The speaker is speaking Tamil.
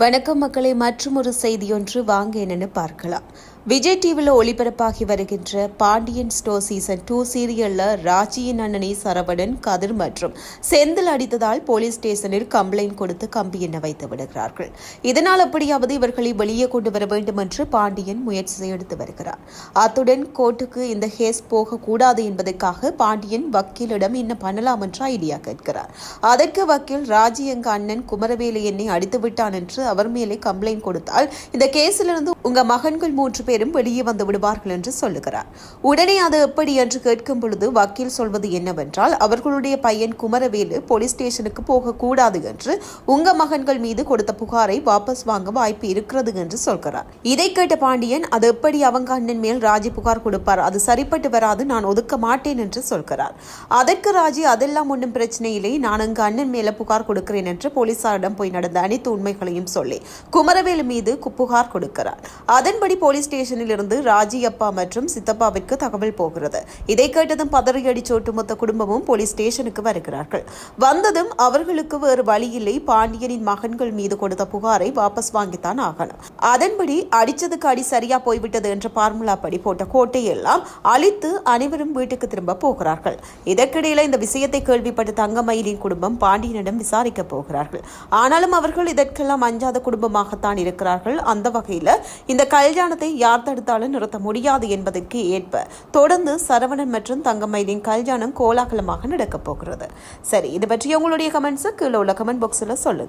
வணக்கம் மக்களை மற்றும் ஒரு செய்தியொன்று வாங்க என்னன்னு பார்க்கலாம். விஜய் டிவியில் ஒளிபரப்பாகி வருகின்ற பாண்டியன் ஸ்டோர் சீசன் டூ சீரியலில் ராஜியின் அண்ணனை சரவணன் கதிர் மற்றும் செந்தில் அடித்ததால் போலீஸ் ஸ்டேஷனில் கம்ப்ளைண்ட் கொடுத்து கம்பி எண்ண வைத்து விடுகிறார்கள். இதனால் அப்படியாவது இவர்களை வெளியே கொண்டு வர வேண்டும் என்று பாண்டியன் முயற்சி எடுத்து வருகிறார். அத்துடன் கோர்ட்டுக்கு இந்த கேஸ் போகக்கூடாது என்பதற்காக பாண்டியன் வக்கீலிடம் என்ன பண்ணலாம் என்று ஐடியா கேட்கிறார். அதற்கு வக்கீல் ராஜி எங்க அண்ணன் குமரவேலு என்னை அடித்து விட்டான் என்று அவர் மேலே கம்ப்ளைண்ட் கொடுத்தால் இந்த கேஸிலிருந்து உங்க மகன்கள் மூன்று பேரும் வெளியே வந்து விடுவார்கள் என்று சொல்லுகிறார். உடனே அது எப்படி என்று கேட்கும் பொழுது வக்கீல் சொல்வது என்னவென்றால் அவர்களுடைய பையன் குமரவேலு போலீஸ் ஸ்டேஷனுக்கு போகக்கூடாது என்று உங்க மகன்கள் மீது கொடுத்த புகாரை வாபஸ் வாங்க வாய்ப்பு இருக்கிறது என்று சொல்கிறார். இதை கேட்ட பாண்டியன் அது எப்படி அவங்க அண்ணன் மேல் ராஜி புகார் கொடுப்பார்? அது சரிப்பட்டு வராது நான் ஒதுக்க மாட்டேன் என்று சொல்கிறார். அதற்கு ராஜி அதெல்லாம் ஒன்றும் பிரச்சனை இல்லை. நான் அங்கு அண்ணன் மேல புகார் கொடுக்கிறேன் என்று போலீசாரிடம் போய் நடந்த அனைத்து உண்மைகளையும் சொல்லி குமரவேலு மீது கு- புகார் கொடுக்கிறார். அதன்படி போலீஸ் ஸ்டேஷன் ஸ்டேஷனில் இருந்து ராஜி மற்றும் சித்தப்பாவிற்கு தகவல் போகிறது. இதை கேட்டதும் பதறியடிச்ச ஒட்டுமொத்த குடும்பமும் போலீஸ் ஸ்டேஷனுக்கு வருகிறார்கள். வந்ததும் அவர்களுக்கு வேறு வழி இல்லை பாண்டியனின் மகன்கள் மீது கொடுத்த புகாரை வாபஸ் வாங்கித்தான் ஆகணும். அதன்படி அடிச்சதுக்கு அடி சரியா போய்விட்டது என்ற பார்முலா படி போட்ட கோட்டையெல்லாம் அழித்து அனைவரும் வீட்டுக்கு திரும்ப போகிறார்கள். இதற்கிடையில இந்த விஷயத்தை கேள்விப்பட்ட தங்கமயிலின் குடும்பம் பாண்டியனிடம் விசாரிக்க போகிறார்கள். ஆனாலும் அவர்கள் இதற்கெல்லாம் அஞ்சாத குடும்பமாகத்தான் இருக்கிறார்கள். அந்த வகையில இந்த கல்யாணத்தை யார் தடுத்தாலும் நிறுத்த முடியாது என்பதற்கு ஏற்ப தொடர்ந்து சரவணன் மற்றும் தங்கமயிலின் கல்யாணம் கோலாகலமாக நடக்கப் போகிறது. சரி இது பற்றி உங்களுடைய கமெண்ட்ஸை கீழே உள்ள கமெண்ட் பாக்ஸில் சொல்லுங்கள்